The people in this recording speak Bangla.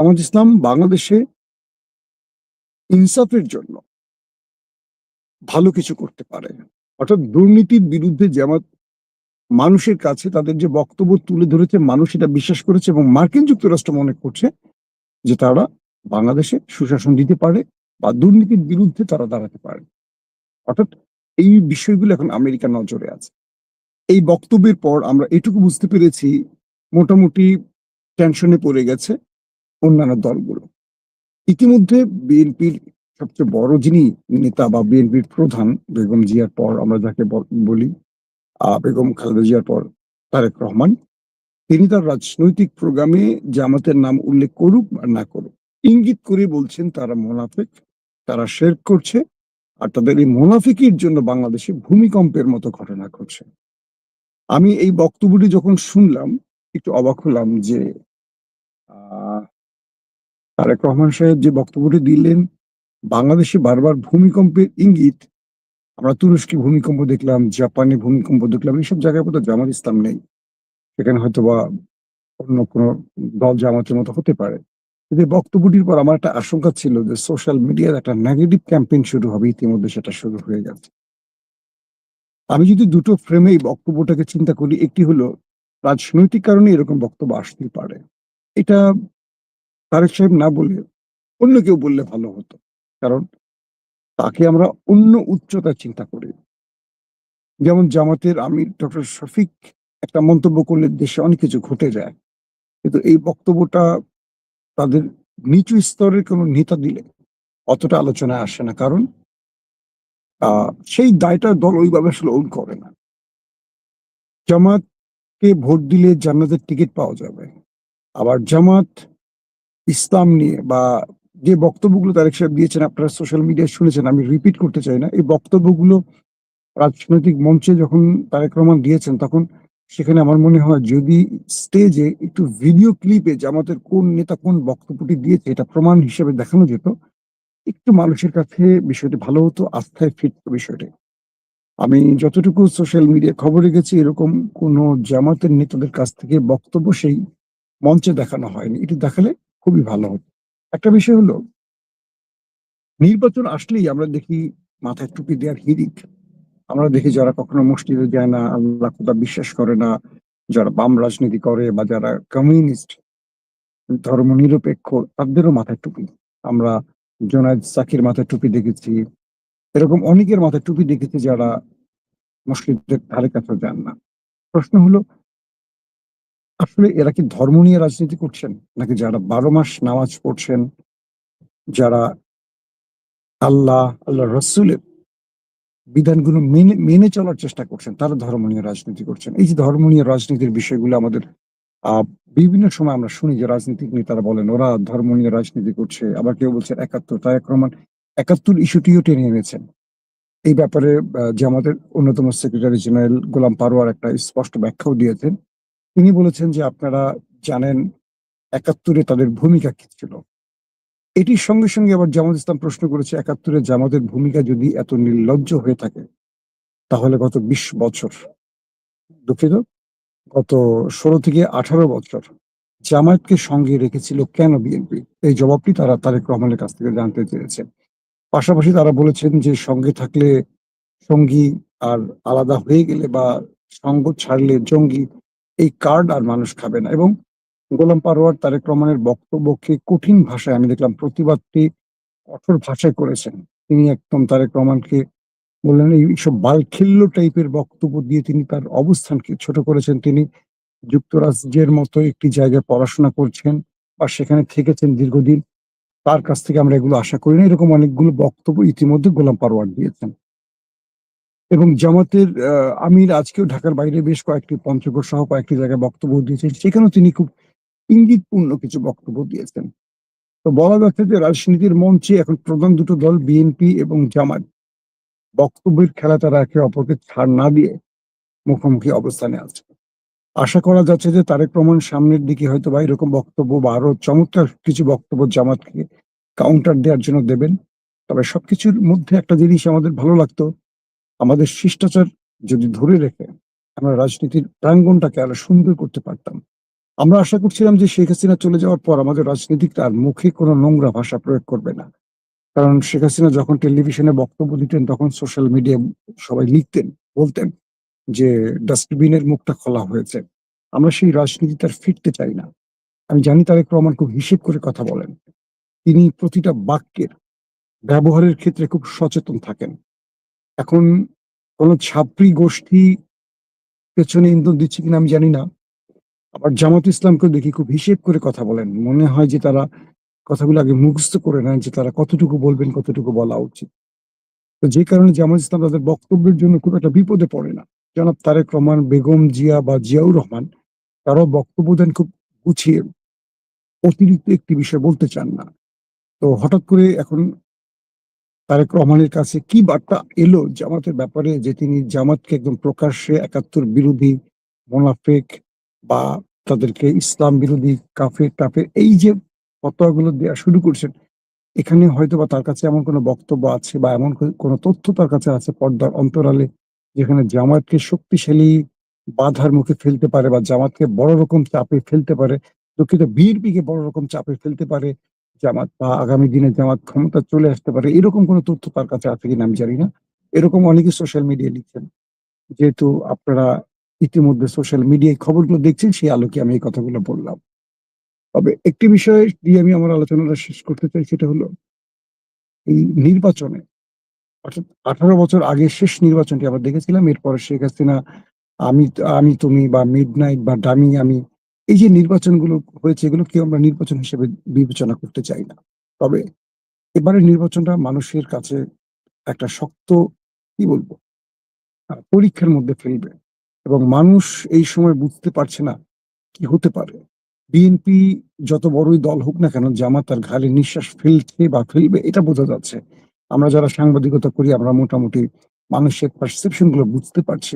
জামাত ইসলাম বাংলাদেশে ইনসাফের জন্য ভালো কিছু করতে পারে। অর্থাৎ দুর্নীতির বিরুদ্ধে জামাত মানুষের কাছে তাদের যে বক্তব্য তুলে ধরেছে, মানুষ এটা বিশ্বাস করেছে এবং মার্কিন যুক্তরাষ্ট্র মনে করছে যে তারা বাংলাদেশে সুশাসন দিতে পারে বা দুর্নীতির বিরুদ্ধে তারা দাঁড়াতে পারে। অর্থাৎ এই বিষয়গুলো এখন আমেরিকার নজরে আছে। এই বক্তব্যের পর আমরা এটুকু বুঝতে পেরেছি, মোটামুটি টেনশনে পড়ে গেছে। অন্যান্য দলগুলো। ইতিমধ্যে বিএনপির সবচেয়ে বড় যিনি নেতা বা বিএনপির প্রধান বেগম জিয়ার পর আমরা যাকে বল- বেগম খালেদা জিয়ার পর তারেক রহমান তিনি তার রাজনৈতিক প্রোগ্রামে জামাতের নাম উল্লেখ করুক বা না করুক ইঙ্গিত করে বলছেন তারা মোনাফেক তারা শের করছে আর তাদের এই মোনাফিকির জন্য বাংলাদেশে ভূমিকম্পের মতো ঘটনা ঘটছে। আমি এই বক্তব্যটি যখন শুনলাম একটু অবাক হলাম যে আহ, তারেক রহমান সাহেব যে বক্তব্যটি দিলেন, বাংলাদেশে বারবার ভূমিকম্পের ইঙ্গিত, আমরা তুরস্কে ভূমিকম্প দেখলাম, জাপানে ভূমিকম্প দেখলাম এইসব জায়গায় বোধহয় জামাত ইসলাম নেই। সেখানে হয়তো বা অন্য কোনো দল জামাতের মতো হতে পারে। কিন্তু বক্তব্যটির পর আমার একটা আশঙ্কা ছিল যে সোশ্যাল মিডিয়ার একটা নেগেটিভ ক্যাম্পেইন শুরু হবে, ইতিমধ্যে সেটা শুরু হয়ে গেছে। আমি যদি দুটো ফ্রেমে এই বক্তব্যটাকে চিন্তা করি, একটি হলো, রাজনৈতিক কারণে এরকম বক্তব্য আসতেই পারে। এটা তারেক সাহেব না বলে অন্য কেউ বললে ভালো হতো। কারণ তাকে আমরা অন্য উচ্চতায় চিন্তা করি। যেমন জামাতের আমির ডক্টর শফিক একটা মন্তব্য করলে দেশে অনেক কিছু ঘটে যায়। কিন্তু এই বক্তব্যটা তাদের নিচু স্তরের কোনো নেতা দিলে অতটা আলোচনায় আসে না। কারণ সেই দায়টা দল ওইভাবে আসলে ওন করে না। জামাতকে ভোট দিলে জান্নাতের টিকিট পাওয়া যাবে। আবার জামাত ইসলাম নিয়ে বা যে বক্তব্যগুলো তারেক সাহেব দিয়েছেন, আপনারা সোশ্যাল মিডিয়ায় শুনেছেন, আমি রিপিট করতে চাই না। এই বক্তব্যগুলো রাজনৈতিক মঞ্চে যখন তারেক রহমান দিয়েছেন, তখন সেখানে আমার মনে হয় যদি স্টেজে একটু ভিডিও ক্লিপে জামাতের কোন নেতা কোন বক্তব্যটি দিয়েছে, এটা প্রমাণ হিসেবে দেখানো যেত, একটু মানুষের কাছে বিষয়টি ভালো হতো, আস্থায় ফিরত বিষয়টি। আমি যতটুকু সোশ্যাল মিডিয়া খবরে গেছি এরকম কোন জামাতের নেতাদের কাছ থেকে বক্তব্য সেই মঞ্চে দেখানো হয়নি। এটি দেখালে খুবই ভালো হতো। একটা বিষয় হলো, নির্বাচন আসলেই আমরা দেখি মাথায় টুপি দেওয়ার হিরিক আমরা দেখি যারা কখনো মসজিদে যায় না, আল্লাহ খোদা বিশ্বাস করে না, যারা বাম রাজনীতি করে বা যারা কমিউনিস্ট ধর্ম নিরপেক্ষ তাদেরও মাথায় টুপি। আমরা জোনায়দ সাকির মাথায় টুপি দেখেছি। এরকম অনেকের মাথায় টুপি দেখেছি যারা মসজিদের ধারে কাছে যান না। প্রশ্ন হলো আসলে এরা কি ধর্ম নিয়ে রাজনীতি করছেন? নাকি যারা বারো মাস নামাজ পড়ছেন, যারা আল্লাহ আল্লাহ রসুলের বিধানগুলো মেনে মেনে চলার চেষ্টা করছেন, তারা ধর্ম নিয়ে রাজনীতি করছেন। এই যে ধর্ম নিয়ে রাজনীতির বিষয়গুলো আমাদের বিভিন্ন সময় আমরা শুনি যে রাজনীতিক নেতারা বলেন, ওরা ধর্ম নিয়ে রাজনীতি করছে। আবার কেউ বলছেন একাত্তর। তারেক রহমান একাত্তর ইস্যুটিও টেনে এনেছেন। এই ব্যাপারে যে আমাদের অন্যতম সেক্রেটারি জেনারেল গোলাম পারোয়ার একটা স্পষ্ট ব্যাখ্যাও দিয়েছেন। তিনি বলেছেন যে আপনারা জানেন একাত্তরে তাদের ভূমিকা কি ছিল। এটির সঙ্গে সঙ্গে আবার জামাত ইসলাম প্রশ্ন করেছে, একাত্তরে জামাতের ভূমিকা যদি এত নির্লজ্জ হয়ে থাকে, তাহলে গত বিশ বছর দুঃখিত, গত ষোলো থেকে আঠারো বছর জামায়াতকে সঙ্গে রেখেছিল কেন বিএনপি? এই জবাবটি তারা তারেক রহমানের কাছ থেকে জানতে চেয়েছেন পাশাপাশি তারা বলেছেন যে সঙ্গে থাকলে সঙ্গী আর আলাদা হয়ে গেলে বা সঙ্গ ছাড়লে জঙ্গি এই কার্ড আর মানুষ খাবে না। এবং গোলাম পারোয়ার তারেক রহমানের বক্তব্যকে কঠিন ভাষায় আমি দেখলাম প্রতিবাদটি কঠোর ভাষায় করেছেন। তিনি একদম তারেক রহমানকে বললেন এইসব বালখিল্য টাইপের বক্তব্য দিয়ে তিনি তার অবস্থানকে ছোট করেছেন। তিনি যুক্তরাজ্যের মতো একটি জায়গায় পড়াশোনা করছেন বা সেখানে থেকেছেন দীর্ঘদিন। তার কাছ থেকে আমরা এগুলো আশা করি না। এরকম অনেকগুলো বক্তব্য ইতিমধ্যে গোলাম পারোয়ার দিয়েছেন। এবং জামাতের আমির আজকেও ঢাকার বাইরে বেশ কয়েকটি পঞ্চগড় সহ কয়েকটি জায়গায় বক্তব্য দিয়েছেন। সেখানেও তিনি খুব ইঙ্গিতপূর্ণ কিছু বক্তব্য দিয়েছেন। তো বলা যাচ্ছে যে রাজনীতির মঞ্চে এখন প্রধান দুটো দল, বিএনপি এবং জামাত। বক্তব্যের খেলা তারা একে অপরকে ছাড় না দিয়ে মুখোমুখি অবস্থানে আছে। আশা করা যাচ্ছে যে তারেক রহমান সামনের দিকে হয়তো বা এরকম বক্তব্য বা আরও চমৎকার কিছু বক্তব্য জামাতকে কাউন্টার দেওয়ার জন্য দেবেন। তবে সবকিছুর মধ্যে একটা জিনিস আমাদের ভালো লাগতো আমাদের শিষ্টাচার যদি ধরে রেখে আমরা রাজনীতির প্রাঙ্গণটাকে আরও সুন্দর করতে পারতাম আমরা আশা করছিলাম যে শেখ হাসিনা চলে যাওয়ার পর আমাদের রাজনীতিকরা আর মুখে কোনো নোংরা ভাষা প্রয়োগ করবে না। কারণ শেখ হাসিনা যখন টেলিভিশনে বক্তব্য দিতেন তখন সোশ্যাল মিডিয়া সবাই লিখতেন, বলতেন যে ডাস্টবিনের মুখটা খোলা হয়েছে। আমরা সেই রাজনীতিতে আর ফিরতে চাই না। আমি জানি তারেক রহমান খুব হিসেব করে কথা বলেন। তিনি প্রতিটা বাক্যের ব্যবহারের ক্ষেত্রে খুব সচেতন থাকেন। এখন কোন ছাত্রী গোষ্ঠী পেছনে ইন্ধন দিচ্ছে কিনা আমি জানি না। আবার জামাত ইসলামকে দেখি খুব হিসেব করে কথা বলেন। মনে হয় যে তারা কথাগুলো আগে মুখস্থ করে নেন যে তারা কতটুকু বলবেন, কতটুকু বলা উচিত। তো যে কারণে জামাত ইসলাম তাদের বক্তব্যের জন্য খুব একটা বিপদে পড়ে না। জনাব তারেক রহমান, বেগম জিয়া বা জিয়াউর রহমান তারাও বক্তব্য দেন খুব গুছিয়ে। অতিরিক্ত একটি বিষয় বলতে চান না। তো হঠাৎ করে এখন তারেক রহমানের কাছে কি বার্তা এলো জামাতের ব্যাপারে যে তিনি জামাতকে একদম প্রকাশ্যে একাত্তর বিরোধী, মোনাফেক বা তাদেরকে ইসলাম বিরোধী কাফের-টাফের এই যে ফতোয়াগুলো দেওয়া শুরু করছেন, এখানে হয়তো বা তার কাছে এমন কোনো বক্তব্য আছে বা এমন কোনো তথ্য তার কাছে আছে পর্দার অন্তরালে যেখানে জামাতকে শক্তিশালী বাধার মুখে ফেলতে পারে বা জামাতকে বড় রকম চাপে ফেলতে পারে। দুঃখিত বিএনপিকে বড় রকম চাপে ফেলতে পারে জামাত বা আগামী দিনে জামাত ক্ষমতা চলে আসতে পারে। এরকম কোনো তথ্য তার কাছে আছে কিনা আমি জানি না। এরকম অনেকে সোশ্যাল মিডিয়ায় লিখছেন। যেহেতু আপনারা ইতিমধ্যে সোশ্যাল মিডিয়ায় খবরগুলো দেখছেন, সেই আলোকে আমি এই কথাগুলো বললাম। তবে একটি বিষয় দিয়ে আমি আমার আলোচনাটা শেষ করতে চাই, সেটা হলো এই নির্বাচনে, অর্থাৎ ১৮ বছর আগে শেষ নির্বাচনটি আমরা দেখেছিলাম। এরপরে শেখ হাসিনা, আমি আমি তুমি বা মিডনাইট বা ডামি আমি এই যে নির্বাচনগুলো হয়েছে, এগুলো কেউ আমরা নির্বাচন হিসেবে বিবেচনা করতে চাই না। তবে এবারের নির্বাচনটা মানুষের কাছে একটা শক্ত, কি বলব? পরীক্ষার মধ্যে ফেলবে এবং মানুষ এই সময় বুঝতে পারছে না কি হতে পারে। বিএনপি যত বড়ই দল হোক না কেন, জামাত তার ঘাড়ে নিঃশ্বাস ফেলছে বা ফেলবে, এটা বোঝা যাচ্ছে। আমরা যারা সাংবাদিকতা করি, আমরা মোটামুটি মানুষের পারসেপশনগুলো বুঝতে পারছি।